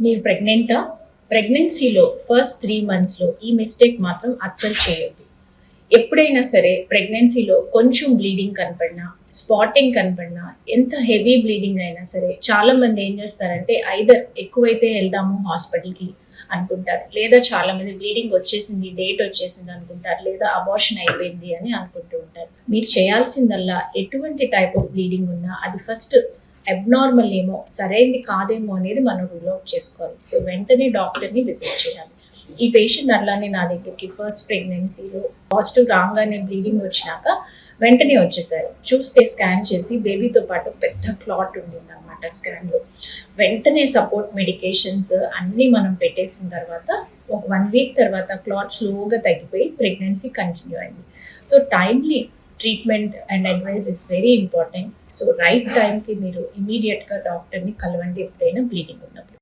మీరు ప్రెగ్నెంటా ప్రెగ్నెన్సీలో first three మంత్స్లో ఈ మిస్టేక్ మాత్రం అస్సలు చేయొద్దు. ఎప్పుడైనా సరే ప్రెగ్నెన్సీలో కొంచెం బ్లీడింగ్ కనపడినా స్పాటింగ్ కనపడినా ఎంత హెవీ బ్లీడింగ్ అయినా సరే చాలా మంది ఏం చేస్తారంటే ఐదర్ ఎక్కువైతే వెళ్దాము హాస్పిటల్కి అనుకుంటారు. లేదా చాలామంది బ్లీడింగ్ వచ్చేసింది డేట్ వచ్చేసింది అనుకుంటారు లేదా అబార్షన్ అయిపోయింది అని అనుకుంటూ ఉంటారు. మీరు చేయాల్సిందల్లా ఎటువంటి టైప్ ఆఫ్ బ్లీడింగ్ ఉన్నా అది ఫస్ట్ అబ్నార్మల్ ఏమో సరైంది కాదేమో అనేది మనం రూల్ అవుట్ చేసుకోవాలి. సో వెంటనే డాక్టర్ని విజిట్ చేయాలి. ఈ పేషెంట్ అట్లానే నా దగ్గరికి ఫస్ట్ ప్రెగ్నెన్సీలో పాజిటివ్ రాగానే బ్లీడింగ్ వచ్చినాక వెంటనే వచ్చేసారు. చూస్తే స్కాన్ చేసి బేబీతో పాటు పెద్ద క్లాట్ ఉండింది అనమాట స్కాన్లో వెంటనే సపోర్ట్ మెడికేషన్స్ అన్నీ మనం పెట్టేసిన తర్వాత ఒక వన్ వీక్ తర్వాత క్లాట్ స్లోగా తగ్గిపోయి ప్రెగ్నెన్సీ కంటిన్యూ అయింది. So timely treatment and advice is very important so right టైంకి మీరు ఇమీడియట్గా డాక్టర్ని కలవండి ఎప్పుడైనా బ్లీడింగ్ ఉన్నప్పుడు.